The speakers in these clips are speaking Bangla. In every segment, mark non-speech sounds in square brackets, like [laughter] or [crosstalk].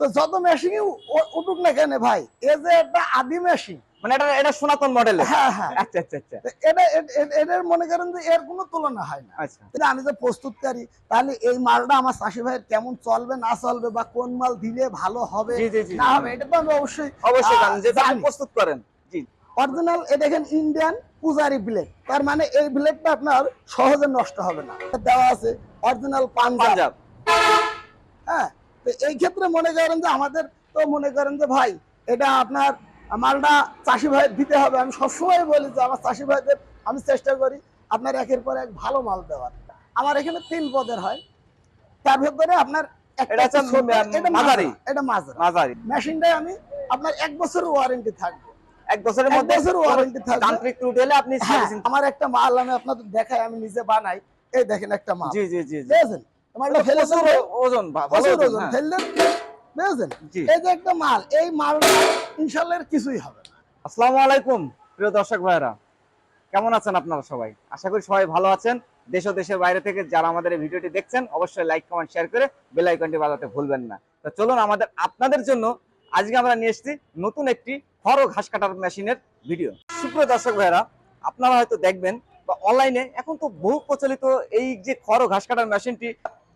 তো যত মেশিনই উঠুক না কেন ভাই এ যে একটা আদি মেশিন মানে এটা এটা সনাতন মডেল হ্যাঁ হ্যাঁ। আচ্ছা আচ্ছা আচ্ছা। এটা এ- এ- এটার মনে করেন যে এর কোনো তুলনা হয় না। আচ্ছা। তাহলে আমি যে প্রস্তুতকারী তাহলে এই মালটা আমার চাষি ভাইয়ের কেমন চলবে না চলবে বা কোন মাল দিলে ভালো হবে জি জি জি। না হবে এটা তো আমি অবশ্যই অবশ্যই আহ, জানেন যেটা আপনি জানি। প্রস্তুত করেন জি। অরিজিনাল এ দেখেন ইন্ডিয়ান পূজারি ব্লেড তার মানে এই ব্লেডটা আপনার সহজে নষ্ট হবে না। দেওয়া আছে অরিজিনাল পাঞ্জাব এই ক্ষেত্রে মনে করেন যে আমাদের তো মনে করেন যে ভাই এটা আপনার মালটা চাষি ভাই দিতে হবে। আমি সবসময় বলি যে আমার চাষি ভাইদের আমি চেষ্টা করি আপনার একের পর এক ভালো মাল দেওয়ার। আমার এখানে তিন পদের হয়। তার ভেতরে আপনার মেশিনটাই আমি আপনার এক বছরের ওয়ারেন্টি থাকবে। এক বছরের মধ্যে ওয়ারেন্টি থাকবে। যান্ত্রিক ত্রুটি হলে আপনি হ্যাঁ, আমার একটা মাল আমি আপনাদের দেখাই আমি নিজে বানাই। এই দেখেন একটা মাল। জি। বুঝেছেন? ওজন ভা- ভালো প্রচুর ওজন ওজন। ফেললেন বুঝেছেন এই যে একটা মাল এই মালটা ইনশাল্লাহ কিছুই হবে না। আসসালামু আলাইকুম প্রিয় দর্শক ভাইরা কেমন আছেন আপনারা সবাই? আশা করি সবাই ভালো আছেন। দেশ ও দেশের বাইরে থেকে যারা আমাদের এই ভিডিওটি দেখছেন অবশ্যই লাইক কমেন্ট শেয়ার করে বেল আইকনটি বাজাতে ভুলবেন না। তো চলুন আমাদের আপনাদের জন্য আজকে আমরা নিয়ে এসেছি নতুন একটি খড় ঘাস কাটার মেশিনের ভিডিও। সুপ্রিয় দর্শক ভাইরা আপনারা হয়তো দেখবেন বা অনলাইনে এখন তো বহু প্রচলিত এই যে খড় ঘাস কাটার মেশিনটি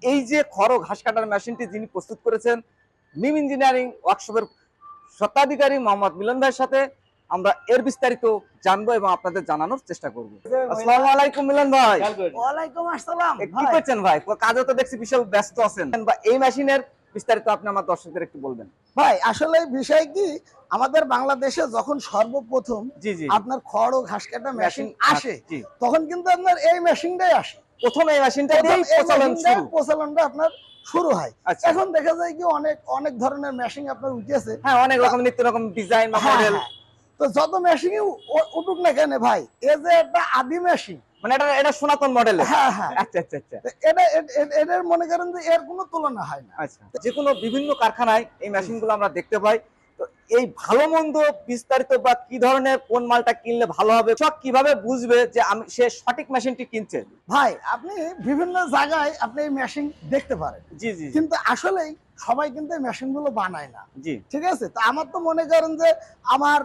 এই যে খড় ঘাস কাটার মেশিনটি যিনি প্রস্তুত করেছেন মিম ইঞ্জিনিয়ারিং ওয়ার্কশপের স্বত্বাধিকারী মোহাম্মদ মিলন ভাইয়ের সাথে আমরা এর বিস্তারিত জানব এবং আপনাদের জানানোর চেষ্টা করব। আসসালামু আলাইকুম মিলন ভাই। আসসালাম। কি করছেন ভাই? কাজে তো দেখছি বিশাল ব্যস্ত আছেন। বা এই মেশিনের বিস্তারিত আপনি আমার দর্শকদের একটু বলবেন। ভাই আসলে বিষয় কি আমাদের বাংলাদেশে যখন সর্বপ্রথম আপনার খড় ও ঘাস কাটা মেশিন আসে তখন কিন্তু আপনার এই মেশিনটাই আসে। প্রথম এই মেশিনটা এই প্রচলন শুরু। প্রচলনটা আপনার শুরু হয়। আচ্ছা। এখন দেখা যায় কি অনেক অনেক ধরনের মেশিন আপনার উঠেছে। হ্যাঁ অনেক রকম নিত্য রকম ডিজাইন হ্যাঁ, মডেল হ্যাঁ। তো যত মেশিনই উ- উঠুক না কেন ভাই এ যে একটা আদি মেশিন মানে এটা এটা সনাতন মডেল হ্যাঁ হ্যাঁ। আচ্ছা আচ্ছা আচ্ছা। এটা এ- এ- এটার মনে করেন যে এর কোনো তুলনা হয় না। আচ্ছা। যে কোনো বিভিন্ন কারখানায় এই মেশিনগুলো আমরা দেখতে পাই। তো এই ভালো মন্দ বিস্তারিত বা কি ধরনের কোন মালটা কিনলে ভালো হবে সব কীভাবে বুঝবে যে আমি সে সঠিক মেশিনটি কিনছে? ভাই আপনি বিভিন্ন জায়গায় আপনি এই মেশিন দেখতে পারেন। জি জি কিন্তু আসলেই সবাই কিন্তু মেশিনগুলো বানায় না। জি। ঠিক আছে? তো আমার তো মনে করেন যে আমার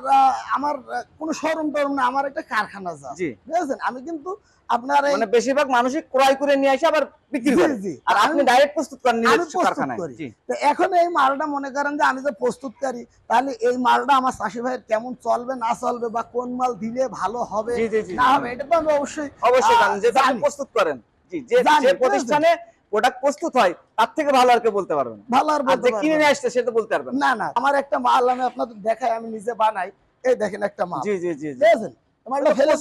আমার কোনো শোরুম টরুম না আমার একটা কারখানা যা জি। বুঝেছেন আমি কিন্তু আপনার মানে বেশিরভাগ মানুষই ক্রয় করে নিয়ে আসে আবার বিক্রি করে। আর আপনি আমি- ডাইরেক্ট প্রস্তুত করেন প্রস্তুত কারখানায়। করি। তো এখন এই মালটা মনে করেন যে আমি যে প্রস্তুতকারী তাহলে এই মালটা আমার চাষি ভাইয়ের কেমন চলবে না চলবে বা কোন মাল দিলে ভালো হবে না হবে এটা তো আমি অবশ্যই অবশ্যই যেটা আপনি প্রস্তুত করেন। জি যে যে প্রতিষ্ঠানে প্রোডাক্ট প্রস্তুত হয় তার থেকে ভালো আর কেউ বলতে পারবেন ভালো আর বলতে যে কিনে নিয়ে আসছে সেটা বলতে পারবেন না। না আমার একটা মাল আমি আপনাদের দেখাই আমি নিজে বানাই। এই দেখেন একটা মাল। জি জি জি বুঝেছেন? মালটা ফেলে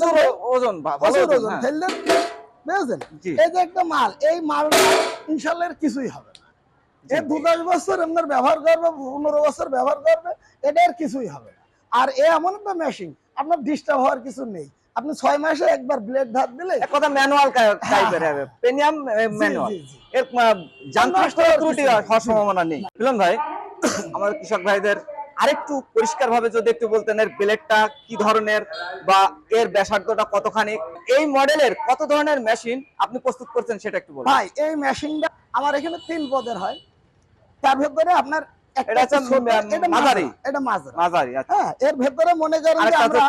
ওজন ভালো ওজন হ্যাঁ। ফেললেন? বুঝেছেন? এই যে একটা মাল এই মালটা ইনশাল্লাহ এর কিছুই হবে। এ দু দশ বছর আপনার ব্যবহার করবে পনেরো বছর ব্যবহার করবে এটা আর কিছুই হবে না। আর এ এমন একটা মেশিন আপনার ডিস্টার্ব হওয়ার কিছু নেই। আপনি ছয় মাসে একবার ব্লেড ধার দিলে কথা ম্যানুয়াল টাইপের হ্যাঁ, হবে। Premium manual. এর যান্ত্রিক ত্রুটি হওয়ার সম্ভাবনা নেই। মিলন ভাই [coughs] আমাদের কৃষক ভাইদের আরেকটু পরিষ্কার ভাবে যদি একটু বলতেন এর ব্লেডটা কি ধরনের বা এর ব্যাসার্ধটা কতখানি? এই মডেলের কত ধরনের মেশিন আপনি প্রস্তুত করছেন সেটা একটু বলুন। ভাই এই মেশিনটা আমার এখানে তিন পদের হয়। তার ভেতরে আপনার এটা মাঝারি। আচ্ছা। হ্যাঁ এর ভেতরে মনে করেন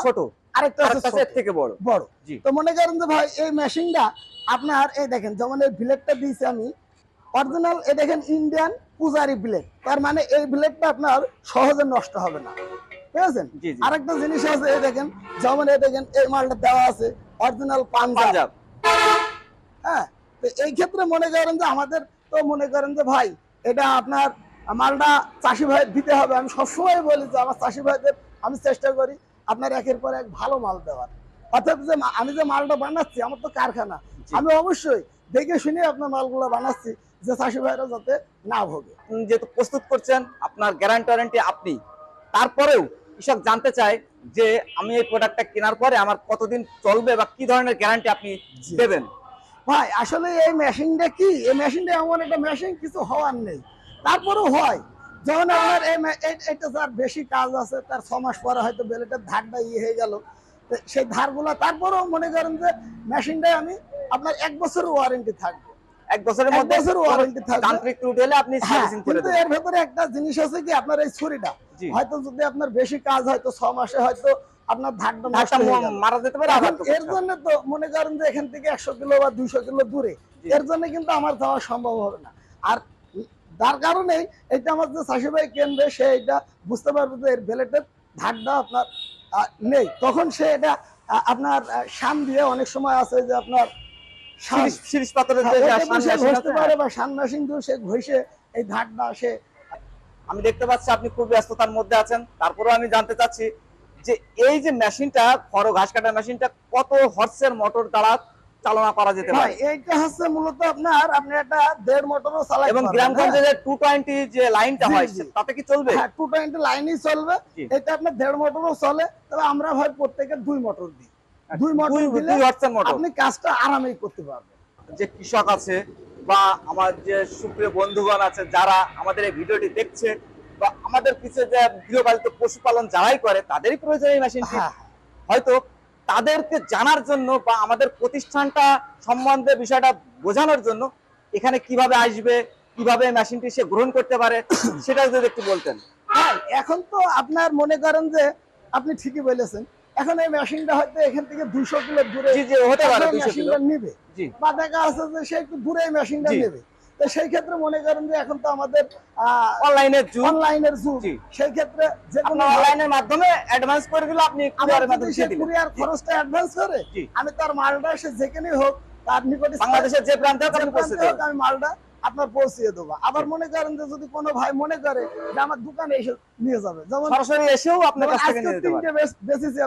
ছোট। আরেকটা থেকে বড়। বড়। তো মনে করেন যে ভাই এই মেশিনটা আপনার এই দেখেন যেমন এই ব্লেডটা দিয়েছি আমি অরিজিনাল এই দেখেন ইন্ডিয়ান পূজারি ব্লেড। তার মানে এই ব্লেডটা আপনার সহজে নষ্ট হবে না। জি জি। আরেকটা জিনিস আছে এই দেখেন যেমন এই দেখেন এই মালটা দেওয়া আছে অরিজিনাল পাঞ্জাব। পাঞ্জাব। হ্যাঁ তো এই ক্ষেত্রে মনে করেন যে আমাদের তো মনে করেন যে ভাই এটা আপনার মালটা চাষি ভাই দিতে হবে। আমি সবসময় বলি যে আমার চাষি ভাইদের আমি চেষ্টা করি আপনার একের পর এক ভালো মাল দেওয়ার। অর্থাৎ যে আমি যে মালটা বানাচ্ছি আমার তো কারখানা। আমি অবশ্যই দেখে শুনে আপনার মালগুলো বানাচ্ছি যে চাষি ভাইরা যাতে না ভোগে। যেহেতু প্রস্তুত করছেন আপনার গ্যারান্টি ওয়ারেন্টি আপনি। তারপরেও কৃষক জানতে চায় যে আমি এই প্রোডাক্টটা কেনার পরে আমার কতদিন চলবে বা কি ধরনের গ্যারান্টি আপনি দেবেন? ভাই আসলে এই মেশিনটা কি? এই মেশিনটা এমন একটা মেশিন কিছু হওয়ার নেই। তারপরেও হয় যখন এই এটা যার বেশি কাজ আছে তার ছ মাস পরে হয়তো বেলেটের ধারটা ইয়ে হয়ে গেল। সেই ধারগুলো তারপরেও মনে করেন যে মেশিনটাই আমি আপনার এক বছরের ওয়ারেন্টি থাকবে। এক বছরের এক মধ্যে বছর থাকবে। যান্ত্রিক ত্রুটি হলে আপনি হ্যাঁ সার্ভিসিং করে দেবেন। এর ভেতরে একটা জিনিস আছে কি আপনার এই ছুরিটা। হয়তো যদি আপনার বেশি কাজ হয়তো ছ মাসে হয়তো আপনার হয়ে। মারা যেতে পারে এর জন্য তো মনে করেন যে এখান থেকে একশো কিলো বা দুইশো কিলো দূরে এর জন্য কিন্তু আমার যাওয়া সম্ভব হবে না। আর তার কারণেই এটা আমার যে চাষি ভাই কিনবে সে এটা বুঝতে পারবে যে এর আপনার নেই। তখন সে এটা আপনার শান দিয়ে অনেক সময় আছে যে আপনার শান শিরিষ- শিরিষ পাথরের যে ওইটা শান দিয়ে সে মেশিন ঘষতে পারে বা শান মেশিন দিয়ে সে ঘষে এই ধারটা সে আমি দেখতে পাচ্ছি আপনি খুব ব্যস্ততার মধ্যে আছেন। তারপরেও আমি জানতে চাচ্ছি যে এই যে মেশিনটা খড় ঘাস কাটার মেশিনটা কত হর্সের মোটর দ্বারা চালনা করা যেতে পারে? এইটা হচ্ছে মূলত আপনার আপনি একটা দেড় মোটরও চালাই এবং গ্রামগঞ্জে যে টু টোয়েন্টি যে লাইনটা হয়। তাতে কি চলবে? হ্যাঁ টু টোয়েন্টি লাইনই চলবে। এটা আপনার দেড় মোটরও চলে তবে আমরা ভাই প্রত্যেকের দুই মোটর দিই। দুই মোটর দিলে দুই হর্সের মোটর। আপনি কাজটা আরামেই করতে পারবেন। যে কৃষক আছে বা আমার যে সুপ্রিয় বন্ধুগণ আছে যারা আমাদের এই ভিডিওটি দেখছে বা আমাদের কিছু যে গৃহপালিত পশুপালন যারাই করে তাদেরই প্রয়োজন এই মেশিনটি হ্যাঁ হয়তো তাদেরকে জানার জন্য বা আমাদের প্রতিষ্ঠানটা সম্বন্ধে বিষয়টা বোঝানোর জন্য এখানে কীভাবে আসবে কীভাবে মেশিনটি সে গ্রহণ করতে পারে [coughs] সেটা যদি একটু বলতেন। হ্যাঁ এখন তো আপনার মনে করেন যে আপনি ঠিকই বলেছেন এখন এই মেশিনটা হয়তো এখান থেকে দুশো কিলো দূরে মেশিনটা নিবে। বা দেখা আছে যে সে একটু দূরে মেশিনটা নেবে। তো সেই ক্ষেত্রে মনে করেন যে এখন তো আমাদের অনলাইনের যুগ। অনলাইনের যুগ। সেই ক্ষেত্রে যে কোনো অনলাইনের মাধ্যমে অ্যাডভান্স করে দিলে আপনি কুরিয়ারের মাধ্যমে দিয়ে কুরিয়ার খরচটা অ্যাডভান্স করে আমি তার মালটা সে যেখানেই হোক তার নিকটে বাংলাদেশের যে প্রান্তে হোক আপনি পৌঁছে দেবেন। আমি মালটা আপনার পৌঁছিয়ে দেবো। আবার মনে করেন যে যদি কোনো ভাই মনে করে যে আমার দোকানে এসে নিয়ে যাবে যেমন সরাসরি এসেও আপনার কাছ থেকে নিয়ে যেতে তিনটে বেচ-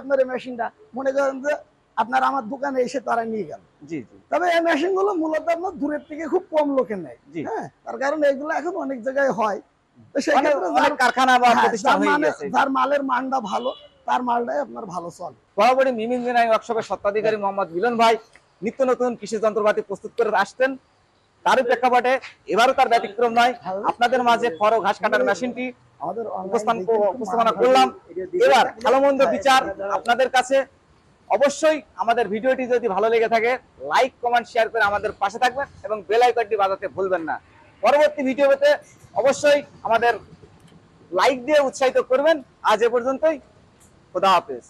আপনার এই মেশিনটা মনে করেন যে আপনার আমার দোকানে এসে তারা নিয়ে গেল। জি জি। তবে এই মেশিনগুলো মূলত আপনার দূরের থেকে খুব কম লোকে নেয় হ্যাঁ? তার কারণ এগুলো এখন অনেক জায়গায় হয়। তো সেক্ষেত্রে কারখানা বা হ্যাঁ, প্রতিষ্ঠান যার মানে- গেছে যার মালের মানটা ভালো তার মালটাই আপনার ভালো চলে। বরাবরই মিমিন বিনাই ওয়ার্কশপের সত্ত্বাধিকারী মোহাম্মদ মিলন ভাই নিত্য নতুন কৃষি যন্ত্রপাতি প্রস্তুত করে আসতেন তারই প্রেক্ষাপটে এবারও তার ব্যতিক্রম নয়। আপনাদের মাঝে খড় ঘাস কাটার মেশিনটি উপস্থাপনা করলাম। এবার ভালো মন্দ বিচার আপনাদের কাছে। অবশ্যই আমাদের ভিডিওটি যদি ভালো লেগে থাকে লাইক কমেন্ট শেয়ার করে আমাদের পাশে থাকবেন এবং বেল আইকনটি বাজাতে ভুলবেন না। পরবর্তী ভিডিও পেতে অবশ্যই আমাদের লাইক দিয়ে উৎসাহিত করবেন। আজ এ পর্যন্তই। খোদা হাফেজ।